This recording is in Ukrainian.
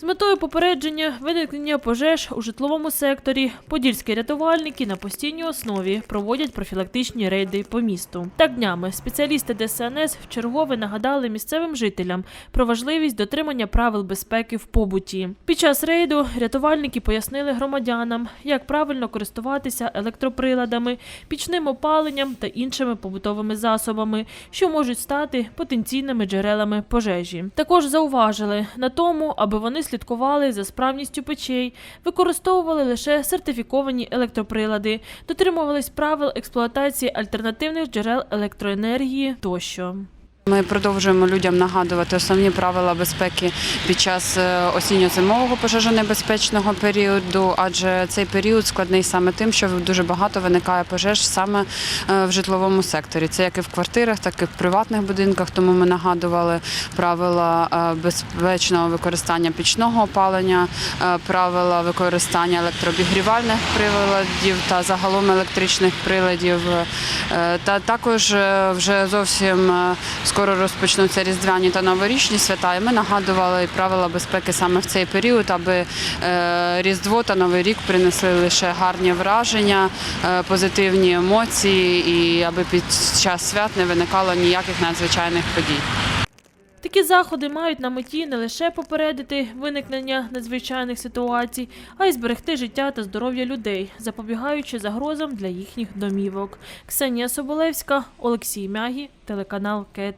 З метою попередження виникнення пожеж у житловому секторі подільські рятувальники на постійній основі проводять профілактичні рейди по місту. Так днями спеціалісти ДСНС вчергове нагадали місцевим жителям про важливість дотримання правил безпеки в побуті. Під час рейду рятувальники пояснили громадянам, як правильно користуватися електроприладами, пічним опаленням та іншими побутовими засобами, що можуть стати потенційними джерелами пожежі. Також зауважили на тому, аби вони слідкували за справністю печей, використовували лише сертифіковані електроприлади, дотримувались правил експлуатації альтернативних джерел електроенергії тощо. Ми продовжуємо людям нагадувати основні правила безпеки під час е, осінньо-зимового пожежонебезпечного періоду, адже цей період складний саме тим, що дуже багато виникає пожеж саме е, в житловому секторі. Це як і в квартирах, так і в приватних будинках. Тому ми нагадували правила е, безпечного використання пічного опалення, правила використання електрообігрівальних приладів та загалом електричних приладів. Та також вже зовсім скоро розпочнуться різдвяні та новорічні свята. І ми нагадували правила безпеки саме в цей період, аби е, Різдво та Новий рік принесли лише гарні враження, е, позитивні емоції, і аби під час свят не виникало ніяких надзвичайних подій. Такі заходи мають на меті не лише попередити виникнення надзвичайних ситуацій, а й зберегти життя та здоров'я людей, запобігаючи загрозам для їхніх домівок. Ксенія Соболевська, Олексій Мягі, телеканал КЕТ.